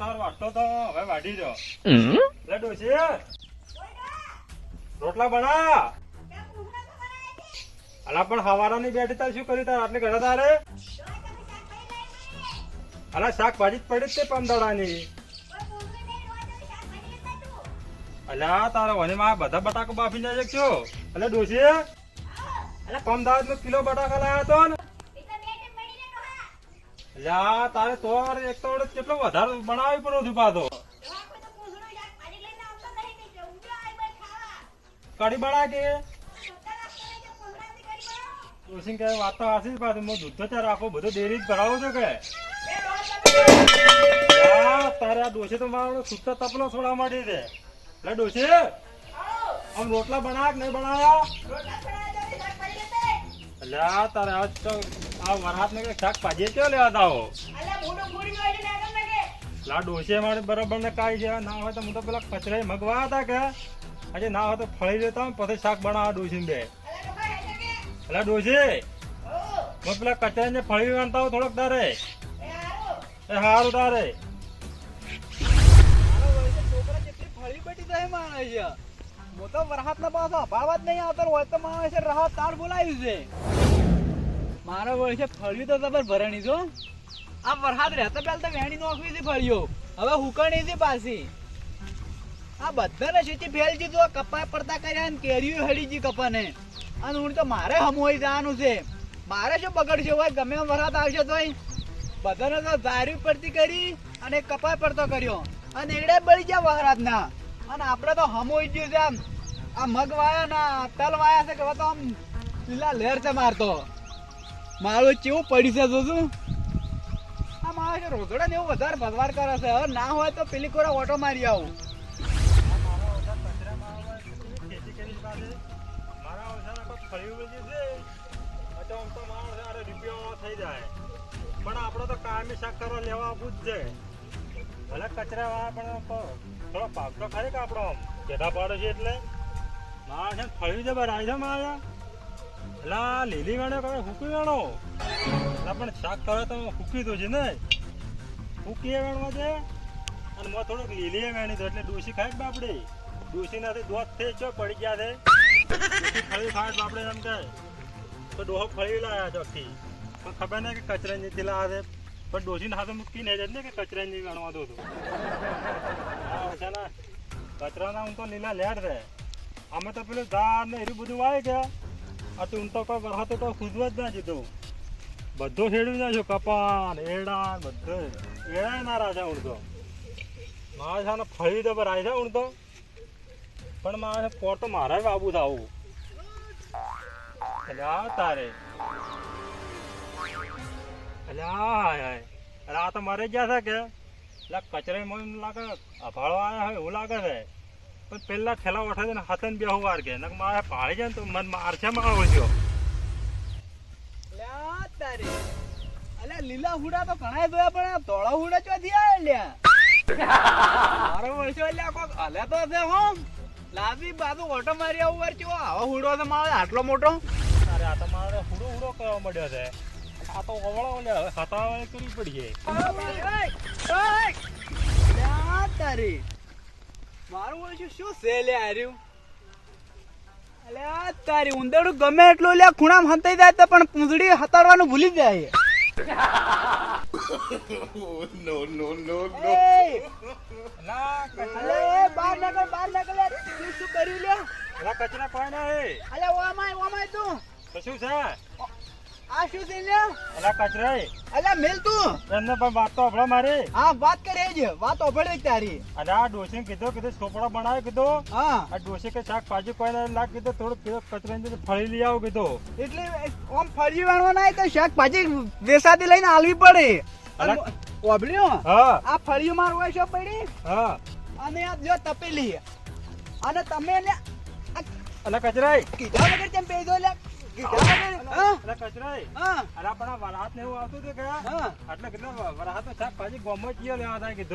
તાર વાટતો તો હવે વાઢી જો લે ડોશી. રોટલા બના અલા પણ હવારાની બેઠી તાર શું કર્યું તાર? આટલી ઘરે તારે? અલા શાકભાજી જ પડી જ તે પંદડાની. અલ્યા તારા વને માં બધા બટાકા બાફી જાય છો. અલે ડોશી. અલે પમદાવાદ નો કિલો બટાકા લાયા તો ને અલ્યા તારે તો કેટલો વધારે બનાવી પડ્યો છું પાછો. કઢી બના કે? ડોશી કે વાત પાછું, હું દૂધ આખો બધો ડેરી જ ભરાવો છો કે? તારે આ ડોસે તો મારો સુટ્ટા તપલો છોડવા માંડી છે. એટલે ડોશી આમ રોટલા બનાવ નહીં બનાવ્યા? અલ્યા તારે આ આ વરાત ને શાકભાજી ચો લેવા દાવો? લા ડોસી મારે બરાબર ને કાઈ છે. ના હોય તો હું તો પેલા કચરા મગવા હતા કે? આજે ના હોય તો ફળી લેતા પછી શાક બનાવવા ડોસી બે. એટલે ડોસી હું. પેલા કચરા ને ફળી હોઉં થોડોક તારે. એ હારું. તારે. ફળી બેઠી જાય માણસ છે હું તો વરસાદ ના પાછો અભાવ જ નહીં આવતો હોય તો માણસ છે રાહત તાર બોલાવ્યું છે. મારો છે, ફળ્યું તો તબર ભરણી જો આ વરસાદ રહેતા પહેલા તો વેણી નોખવી હતી ફળ્યો. હવે હુકણી છે પાછી. આ બધાને સીટી ફેલ આ કપા પડતા કર્યા ને કેરીઓ હળી જી કપાને. અને હું તો મારે હમોઈ જવાનું છે. મારે શું બગડશે હોય? ગમે વરસાદ આવશે તોય. બધાને તો દારૂ પડતી કરી અને કપા પડતો કર્યો. અને એડે બળી ગયા વરસાદના. અને આપણે તો હમોઈ ગયું છે આમ. આ મગ વાયા ના તલ વાયા છે કે તો આમ લીલા લહેર છે મારતો મારું કેવું પડી છે જોજું. આ માણસ રોજડા ને એવું વધારે ભગવાન કરે છે. હવે ના હોય તો પેલી કોરા ઓટો મારી આવું. છે, ફળિયું છે. પણ આપણો તો કાયમી શાક કરવા લેવા આવવું જ છે ભલે કચરા વાળા પણ થોડો પાકડો ખરી કે આપણો પેઢા પાડે છે એટલે માણસ છે ને છે બરાબર. છે મારા આ લીલી વેણો કરે હુકી વેણો એટલે પણ શાક કરે તો હુકી દો છે ને. હુકી વેણવા છે. અને મેં થોડુંક લીલી વેણી દો એટલે ડોસી ખાય બાપડે. ડોસી નથી દોત થઈ ચો પડી ગયા છે. ફળી ખાય બાપડે એમ કે. તો ડોહો ફળી લાયા ચોખ્ખી પણ ખબર નહીં કે કચરા નીચે લાયા છે. પણ ડોસીને હાથે મૂકી નહીં જાય ને કે કચરા ની ગણવા દો કચરાના હું તો લીલા લેર રહે અમે તો પેલું દાળ ને એવું બધું વાય ગયા આ તો તો કોઈ વરસાદ તો ખુદવા જ ના જીધું બધું ખેડવી છો કપાન એડા બધો. એડા ના છે હું તો મારે છે ફળી તો ભરાય છે હું તો પણ મારે પોટ મારે બાબુ થાવું એટલે તારે. આ હાય હાય. એટલે આ મરે ગયા છે કે? એટલે કચરે મને લાગે, અભાળો આવ્યા હોય એવું લાગે છે. પણ પેલા ઠેલા ઓઠા ને હાથે બે હું વાર કે. મારે પાડી છે ને તો મન મારશે મારો તારી. અલ્યા લીલા હુડા તો ઘણા જોયા પણ આ ધોળા હુડા ચોથી આવે લ્યા? મારો વર્ષો એટલે કોક અલે તો છે હું. લાવી બાજુ ઓટો મારી આવું વાર ચો આવો હુડો છે મારે આટલો મોટો? અરે આ તો મારે હુડો હુડો કરવા મળ્યો છે. આ તો ઓવળો લે હવે ખાતા કરવી પડીએ. લ્યા તારી. મારું વર્ષો શું છે લે હાર્યું આ તારી ઉંદરડું ગમે એટલું લે ખૂણામ હંતાઈ જાય તો પણ પૂંજડી હતાડવાનું ભૂલી જાય. નો નો અલે એ બહાર નીકળ બહાર નીકળ. શું કર્યું લે અલા કચરા નહીં અલે ઓમાય ઓમાય તું શું છે? આ શું છે લે કચરાય કચરા મેલ તું. તમને પણ વાત તો હભળો મારે. હા વાત કરે જ. વાત ઓભળે જ તારી. અને આ ડોસી કીધો કીધો ચોપડો બનાવ્યો કીધું. હા. આ ડોસી કે શાકભાજી કોઈ ને લાગ કીધું થોડું કીધું કચરા ફળી લઈ આવો કીધું. એટલે આમ ફરી વાળવા ના તો શાકભાજી વેસાતી લઈને આલવી પડે. અલા. હા. આ ફળિયું મારું હોય છે પડી? હા. અને આ જો તપેલી. અને તમે લે કચરાય કીધા વગર કેમ પેજો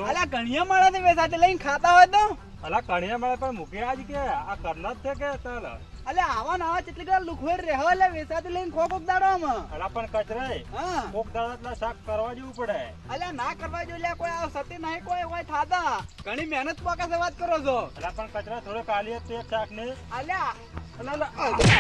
વરાત ને માણસ વેસાતી લઈને ખાતા હોય તો? અલા કણિયા મળે પણ મૂકી આજ કે આ કરના જ છે કે ચાલ. અલે આવા ને આવા કેટલી કડા લુખવેર હવે એટલે વેસાતી લઈને ખો કોક દાડો આમ અલા પણ કચરાય હા. કોક દાડા શાક કરવા જેવું પડે. અલે ના કરવા જોઈએ કોઈ આ સતી નહીં કોઈ કોઈ થાતા ઘણી મહેનત પાકા વાત કરો છો. અલા પણ કચરા થોડો કાલી તે શાક ને અલ્યા અલા, અલા,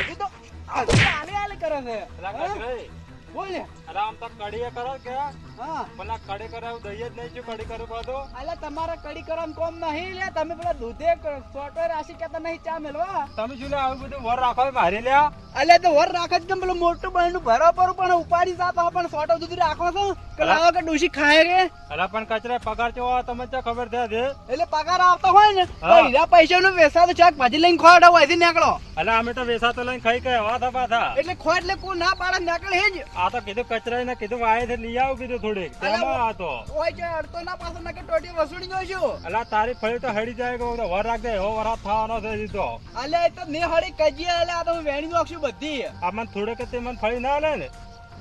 હજુ તો હજુ આલે આલે કરે છે. અલા? કચરાય બોલ. અરે આમ તો કડી કરો કે? હા. પેલા કડી કરાવ દઈએ જ નહીં છું કડી કરું બધો. અલે તમારે કડી કરવાનું કોમ નહીં લે. તમે પેલા દૂધે સોટો રાશી કેતા નહીં ચા મેલવા તમે શું લે આવું બધું વર રાખો મારી લે? અલે તો વર રાખે જ કેમ? પેલું મોટું બહેનું ભરા પર પણ ઉપાડી જાતો પણ સોટો દૂધ રાખો છો? કે કે ડોશી ખાય કે અરે પણ કચરા પગાર ચો તમે ત્યાં ખબર છે દે એટલે પગાર આવતો હોય ને તો હીરા પૈસા નું વેસા તો ચાક ભાજી લઈને ખોડા અહીંથી નીકળો. અલા અમે તો વેસાતો લઈને ખાઈ ગયા વાત પાછા એટલે ખો એટલે કોઈ ના પાડે નીકળે હે જ. આ તો કીધું કચરા ને કીધું વાય છે લઈ આવું કીધું થોડીક. તેમાં આ તો. ઓય છે અડતો ના પાછો ના કે ટોટી વસૂડી છું. અલા તારી ફળી તો હડી જાય કે તો વર રાખ દે એવો વરાત થવાનો છે દીધો અલે એ તો ને હળી કજી અલે આ તો હું વેણી નોખશું બધી. આ મને થોડે કે તે મને ફળી ના લે ને.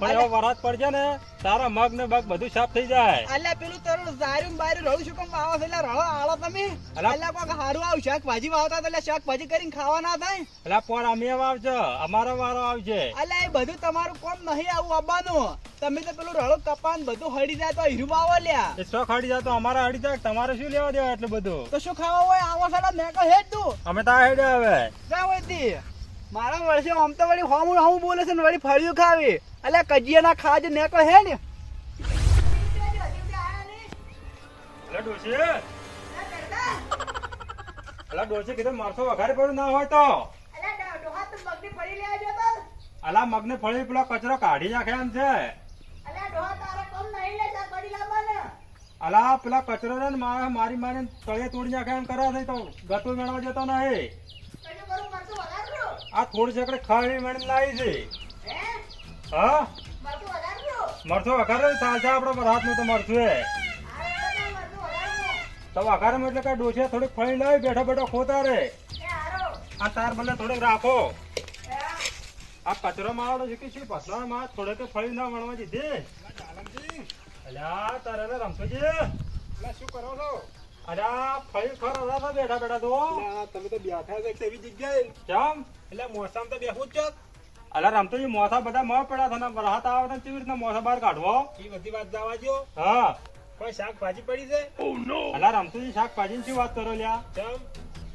પણ એવો વરસાદ પડશે ને તારા મગ ને બગ બધું સાફ થઈ જાય. અલ્યા પેલું તારું ઝાર્યું ને બાર્યું રળું શું કેમ વાવો છો? એટલે રળો આળો તમે? અલા. અલે કોક હારું આવું શાકભાજી વાવતા એટલે શાકભાજી કરીને ખાવા ના થાય? એટલે પણ અમે વાવજો અમારો વારો આવશે અલ્યા એ બધું તમારું કોમ નહીં આવું આવવાનું તમે તો પેલું રળો કપાન બધું હળી જાય તો હીરું વાવો લ્યા. એ શોખ હડી જાય તો અમારે હળી જાય તમારે શું લેવા દેવા એટલું બધું? તો શું ખાવા હોય? આવો સાડા મેકો હેડ તું. અમે તો આ હવે. જા હોય મારા વર્ષે આમ તો વળી હોમું હોમ બોલે છે ને વળી ફળિયું ખાવી. અલે કજીયા ના ખાજ નેકળ હે ને? અલા ડોશી. કીધું મારસો વઘારે પડ્યું ના હોય તો. અલા મગને ફળી પેલા કચરો કાઢી નાખે એમ છે. અલા પેલા કચરો ને મારી મારી તળિયે તોડી નાખે એમ કરે છે તો ગતું મેળવા જતો નહીં. આ થોડી છેકડે ખાવી મેળવી લાવી છે. હા? મરચો વઘારે ચાલશે આપડે રાતનું તો મરચું એ. તો વઘારે માં એટલે કઈ ડોસે થોડીક ફળી લાવી બેઠો બેઠો ખોતા રે આ તાર મને થોડીક રાખો. આ કચરો મારો છે કે શું? પથરા માં થોડે તો ફળી ના વણવા દીધી. અલ્યા તારે ને રમતોજી શું કરો છો? અલ્યા ફળી ખર બેઠા બેઠા તો. તમે તો બેઠા છે એવી જગ્યાએ. કેમ? એટલે મોસમ તો બેહું જ છો. અલ્યા રમતુજી મોસા બધા મોં પડ્યા હતા ને વરસાદ આવે તો કેવી રીતના મોસા બહાર કાઢવો? એ બધી વાત જવા જો હા. કોઈ શાકભાજી પડી છે? અલ્યા રમતુજી શાકભાજી ની શું વાત કરો લ્યા? ચમ.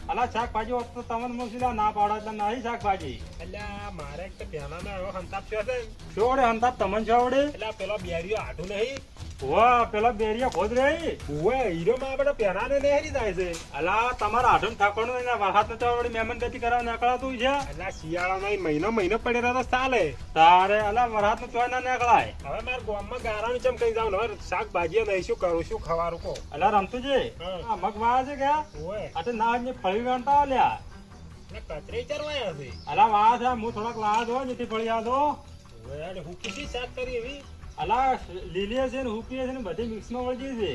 અલા શાકભાજી હોત તો તમને મોસીલા ના પાડો એટલે નહીં શાકભાજી. એટલે મારે એક તો પહેલાનો એવો સંતાપ થયો છે ને. છોડે હંતાપ તમને છોડે એટલે પેલો બેરીઓ આઢું નહીં. વાહ પેલા બેરિયા ખોદ રહી. ઉવે હીરો માં આપણે પહેરાને નહેરી જાય છે. અલા તમારા આઠમ ઠાકોરનું એના વરસાદ નો ચાવડી મહેમાન ગતિ કરવા નીકળાતું છે. એટલે આ શિયાળામાં મહિનો મહિનો પડે રહ્યો ચાલે. તારે અલા નું ચોય ના નીકળાય. હવે મારા ગામમાં ગારાનું ચમ કઈ જાવ હવે શાકભાજી નહીં શું કરું શું ખવારું કો અલા રમતુજી. આ મગ વાળા છે કે? આ ના જ ફળી વેણતા લ્યા એટલે ચરવાયા છે. અલા વાળા છે હું થોડાક લાવા દો જેથી ફળી આ દો હું કીધી શાક કરી એવી? અલા લીલી છે ને હુકી છે ને બધી મિક્સમાં વળી છે.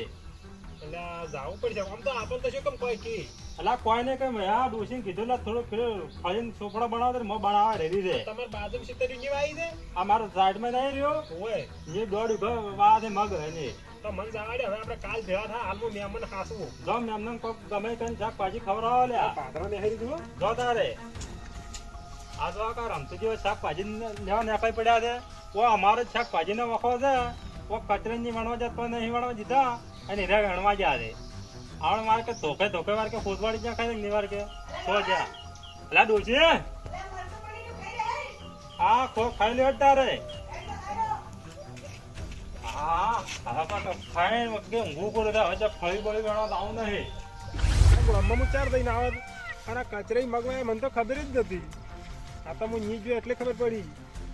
એટલે જવું પડશે. આમ તો આપણ તો શું કેમ કોઈ કી? અલા કોઈ ને કઈ આ ડોસી કીધું લા થોડું પેલું ફળીને ચોપડા બનાવો તો મગ બનાવવા રેડી છે. તમારે બાજુ સિત્તેરની આવી છે? આ મારો સાઈડમાં નહીં રહ્યો. ઉવે એ દોડ ઊભા વા છે મગ હે ને તો મન જાવાડે હવે આપણે કાલ ભેળા થાય હાલમાં મેમન ખાસું જો મેમન કોક ગમે કઈ શાકભાજી ખવડાવો લે પાદરા નહેરી દીધું જો તારે. આ તો આ કાર રમતું જેવા શાકભાજી ને લેવા નીકળી પડ્યા છે. ઓ અમારે જ શાકભાજી નો વખો છે ઓ કચરે ની વણવા જતો નહીં વણવા દીધા અને હીરા વણવા જ્યા છે. આવડે માર કે ધોકે ધોકે વાર કે ફૂટવાડી જ્યાં ખાઈ નિવાર કે તો જા અલા ડોશી. હા, ખો, ખાઈ લેવા તારે. હા હા પણ ખાઈ વખતે ઊંઘું કરું હવે તો ફળી બળી વણવા તો નહીં. હું ચાર દઈને આવે અને આ કચરે મગવાય મને તો ખબર જ નથી. આ તો હું નીચ ગયો એટલે ખબર પડી.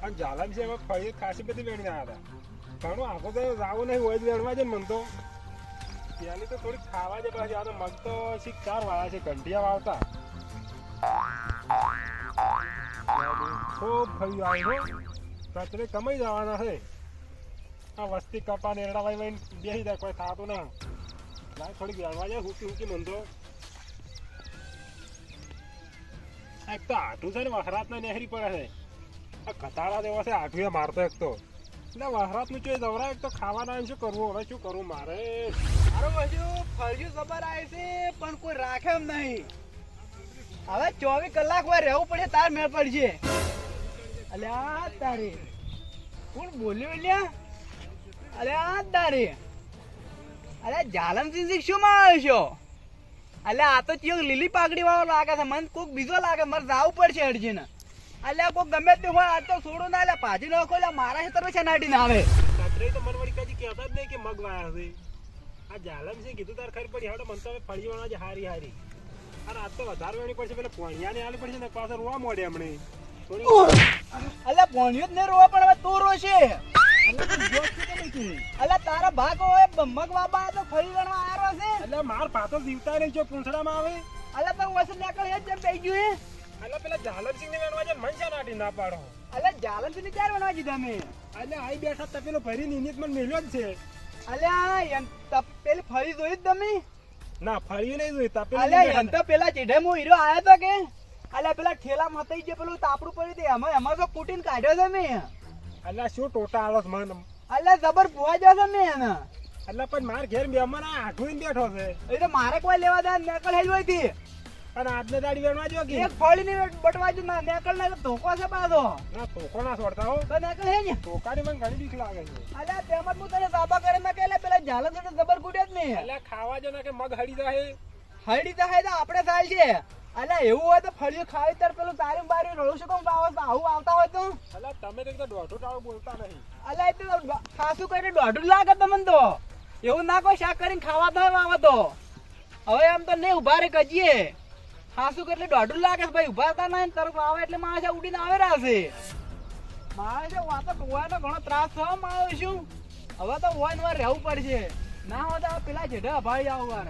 અને જાલમ છે એમાં ફળી ખાસી બધી વેણી આવ્યા હતા. ઘણું આખો તો રાવો નહીં હોય જ વેણવા છે મને તો. ત્યાંની તો થોડીક ખાવા છે પાછી આ તો મગ તો શીખ ચાર વાળા છે, ઘંટિયા વાવતા. ખૂબ ફળી આવ્યો કચરે કમાઈ જવાના છે. આ વસ્તી કપા નેરડા ભાઈ ભાઈ બેસી જાય, કોઈ થતું ના. ભાઈ થોડીક વેણવા જાય, હુકી હુકી મન તો. એક તો આઠું છે ને વહરાતના નેહરી પડે છે. કતાળા જેવો છે આઠું મારતો એક તો. એટલે વહરાતનું ચોઈ દવરા એક તો ખાવાના એમ શું કરવું? હવે શું કરવું મારે? મારો હજુ ફળિયું ખબર આવે છે, પણ કોઈ રાખે એમ નહીં. હવે ચોવીસ કલાક હોય રહેવું પડશે તાર મેળ પડશે. અલ્યા તારે. કોણ બોલ્યું લ્યા અલ્યા તારે. અરે જાલમ સિંહ શું માં આવ્યો છો? અલ્યા આ તો ચિયો લીલી પાઘડી વાળો લાગે છે, મને કોઈક બીજો લાગે, મારે જવું પડશે અરજીને. અલ્યા કો ગમે તે હોય આ તો છોડો ના અલ્યા ભાજી નાખો અલ્યા મારા ખેતરમાં છે છનાડી ના આવે. કચરાઈ તો મનવડી કદી કહેતા જ નહીં કે મગ વાયા છે આ જાલમ છે કીધું તાર ખરી પડી. હાડો મન તો ફળી વાળા જે હારી હારી. અરે આજ તો વધારે વેણી પડશે પેલા પોણિયાને આલી પડશે ને પાછળ રોવા મોડે હમણે. અલ્યા ભણ્યું જ નહીં રોવા પણ હવે તું રોશે. અલ્યા તારા ભાગ હોય મગ બાબા તો ફરી વણવા આવ્યો છે. એટલે માર પાતો જીવતા નહીં જો પૂંછડામાં આવે. અલ્યા પણ વસન નીકળ એ જેમ પઈ ગયું હે. એટલે પેલા જાલમસિંહ ને વેણવા છે મન નાટી ના પાડો? અલ્યા જાલમ ને ક્યારે બનાવી દીધા મેં એટલે આઈ બેઠા તપેલો ભરી નિયત મને મેલ્યો જ છે. અલ્યા એમ તપ પેલી ફરી જોઈ જ તમે? ના ફરી નહીં જોઈ તપેલો અલ્યા એમ તો પેલા ચીઢે મો હીરો આયા તો કે? અલ્યા પેલા ઠેલા મતાઈ જે પેલું તાપડું પડ્યું તે એમાં એમાં તો કૂટીને કાઢ્યો છે મેં. એટલે શું ટોટા આલો મન? અલ્યા જબર ભુવા ગયો છે મેં એને. એટલે પણ માર ઘેર મહેમાન આઠું બેઠો છે. એટલે મારે કોઈ લેવા દે નકળ હેલ હોયથી અને આજને દાડી વેણવા જો કે. એક ફળી ને બટવા જ ના નેકળ ના ધોકો છે પાછો. ના તોકો ના છોડતા હો. તો નેકળ હે ને. તોકાની મને ઘણી બીક લાગે છે. તેમાં હું તને સાબા કરે ના કે એટલે પેલા જબર જ નહીં એટલે ખાવા જો ને કે મગ હડી જાય. હળી તો આપણે થાય છે. અલ્યા એવું હોય તો ફળિયું ખાવી તાર પેલું તારી બારી રોળું શું કેમ આવું આવતા હોય તો? એટલે તમે તો દોઢો ટાળો બોલતા નહીં. અલ્યા તો ખાસું કરીને દોઢું લાગે તમને તો. એવું ના કોઈ શાક કરીને ખાવા તો આવે તો. હવે આમ તો નહીં ઊભા રે કજીએ. કે એટલે દોઢું લાગે ભાઈ, ઊભા હતા ના તરફ આવે એટલે માણસ ઉડીને આવે રહ્યા છે. માણસ વાતો ટોવાનો ઘણો ત્રાસ થયો માણસ શું? હવે તો હોય ને વાર રહેવું પડશે. ના હોય તો પેલા જેઢા ભાઈ આવું વાર.